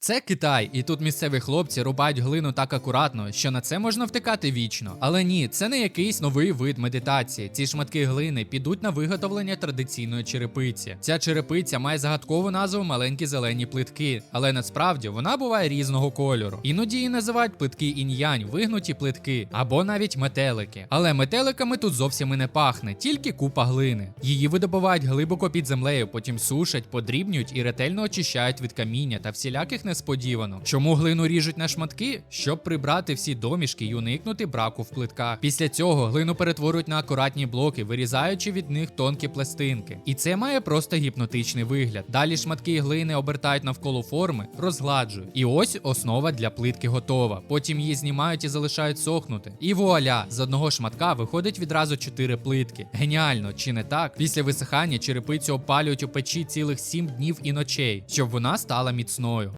Це Китай, і тут місцеві хлопці рубають глину так акуратно, що на це можна втикати вічно. Але ні, це не якийсь новий вид медитації. Ці шматки глини підуть на виготовлення традиційної черепиці. Ця черепиця має загадкову назву маленькі зелені плитки, але насправді вона буває різного кольору. Іноді її називають плитки інь-янь, вигнуті плитки, або навіть метелики. Але метеликами тут зовсім і не пахне, тільки купа глини. Її видобувають глибоко під землею, потім сушать, подрібнюють і ретельно очищають від каміння та всіляких несподіванок. Чому глину ріжуть на шматки? Щоб прибрати всі домішки і уникнути браку в плитках. Після цього глину перетворюють на акуратні блоки, вирізаючи від них тонкі пластинки. І це має просто гіпнотичний вигляд. Далі шматки глини обертають навколо форми, розгладжують. І ось основа для плитки готова. Потім її знімають і залишають сохнути. І вуаля, з одного шматка виходить відразу 4 плитки. Геніально, чи не так? Після висихання черепицю опалюють у печі цілих 7 днів і ночей, щоб вона стала міцною.